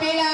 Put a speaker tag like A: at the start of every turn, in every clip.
A: Pela.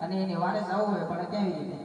A: અને એને વારે જવું હોય પણ
B: કેવી રીતે?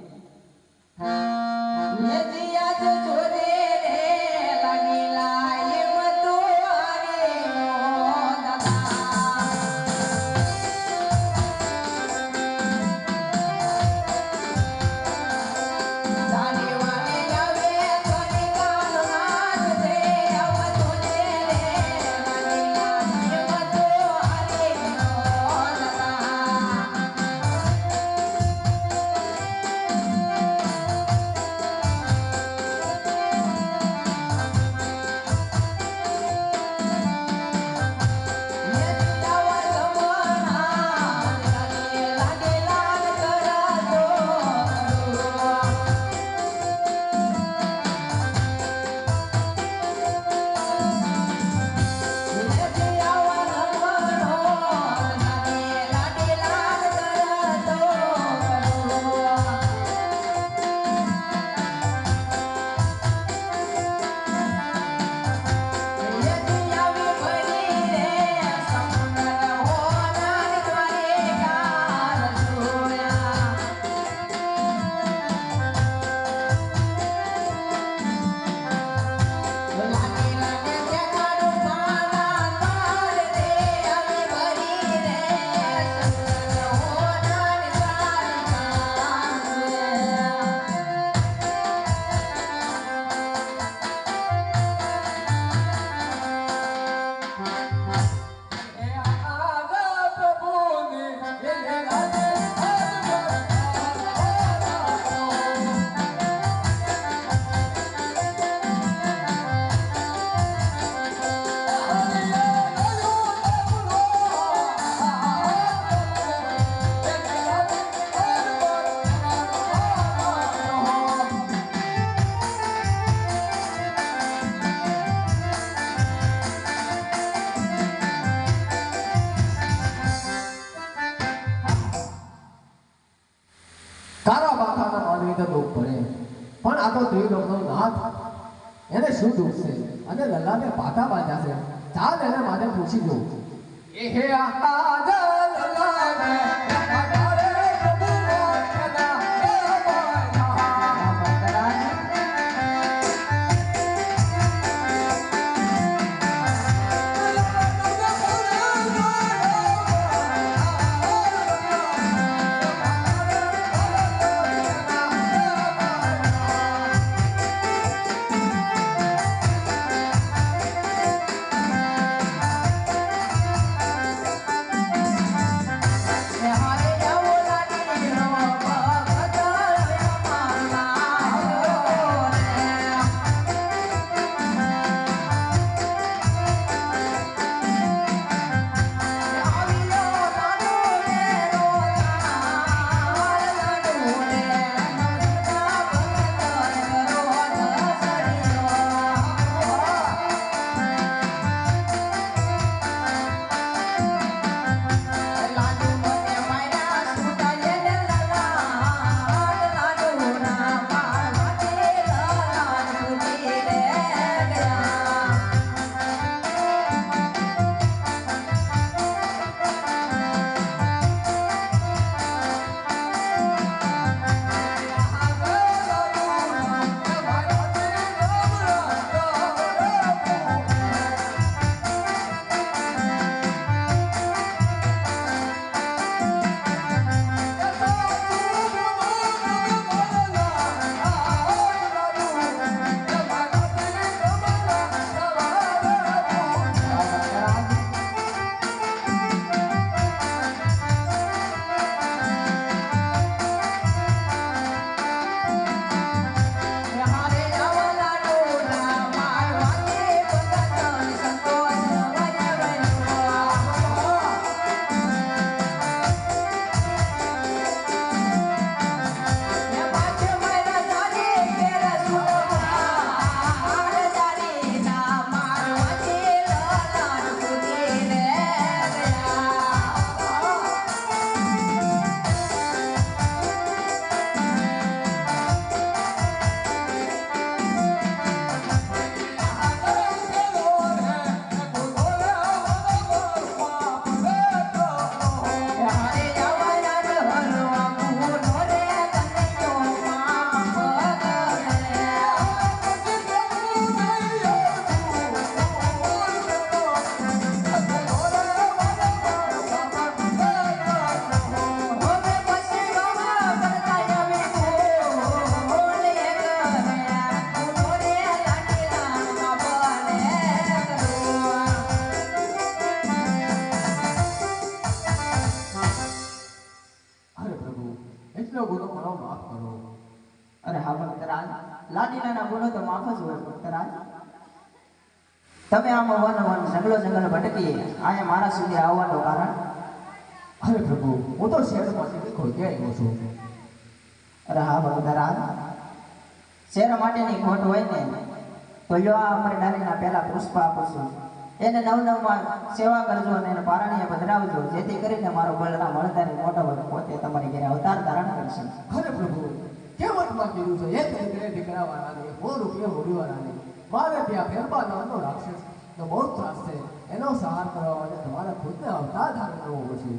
B: નાથ એને શું દુઃખ છે? અને લલ્લાને પાટા બાંધ્યા છે. ચાલ એને માટે પૂછી દઉં એ હે આ લલ્લાને
A: હા ભક્તરાજ. લાડીલાના ગુનો તો માફ જ હોય ભક્તરાજ. તમે આમ વન વન જંગલો જંગલ ભટકી અહીંયા મારા સુધી આવવાનું કારણ?
B: અરે પ્રભુ, હું તો શહેરમાંથી ખોઈ આવ્યો છું?
A: અરે હા ભક્તરાજ, શેર માટેની ખોટ હોય ને, તો યો આ અમર ડાલીના પહેલા પુષ્પ આપું એને નવ નવમાં સેવા કરજો અને એને પારણીએ પધરાવજો, જેથી કરીને મારો બલરામ હળદારી મોટો પોતે તમારી ઘરે અવતાર ધારણ કરશે
B: ખરે પ્રભુ કેવટમાં કીધું છે? એક દીકરે દીકરાવાળા ને સો રૂપિયા હોડીવાળા મારે ત્યાં ફેરબા નામનો રાક્ષસ તો બહુ ત્રાસ છે. એનો સહાર કરવા માટે તમારે ખુદને અવતાર ધારણ કરવો પડશે.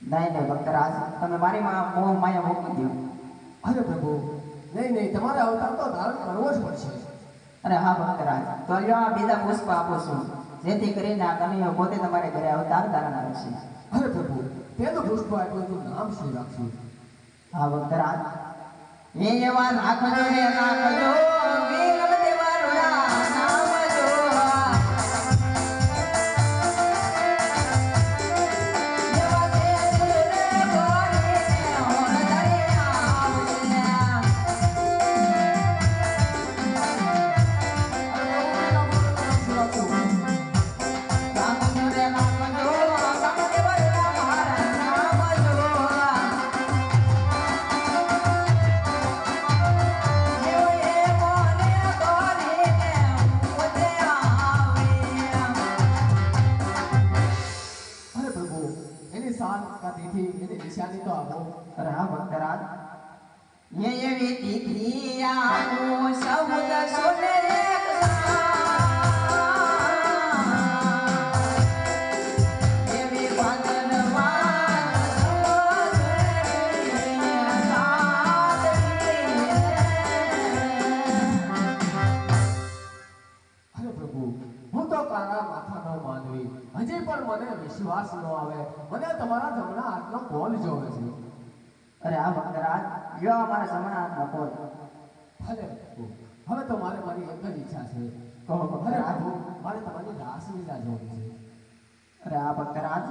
A: નહીં નહીં ભક્તરાજ તમે મારી મોહ માયા મૂકી દો
B: અરે પ્રભુ નહીં નહીં તમારે અવતાર તો ધારણ કરવો જ પડશે.
A: અરે હા ભક્તરાજ તો આ બીજા પુષ્પ આપો છું. જેથી કરીને આ કનૈયો પોતે તમારે ઘરે અવતાર ધારણ આવશે
B: અરે પ્રભુ પેલું પુષ્પ આપ્યું નામ શું રાખશું?
A: હા ભક્તરાજ એ એવા નાખજો રે दी थी इन्हें निशानी तो आओ रहा बकरार ये ये
B: हरे प्रभु हूँ तो कारा माथा માનવી હજી પણ મને વિશ્વાસ ન આવે. મને તમારા જમણા હાથનો કોલ જોવે છે.
A: અરે આ ભક્તરાજ લ્યો અમારા જમણા હાથનો કોલ.
B: ભલે હવે તો મારે મારી એક જ ઈચ્છા છે.
A: કહો
B: અરે મારે તમારી રાસલીલા જોવી છે.
A: અરે આ ભક્તરાજ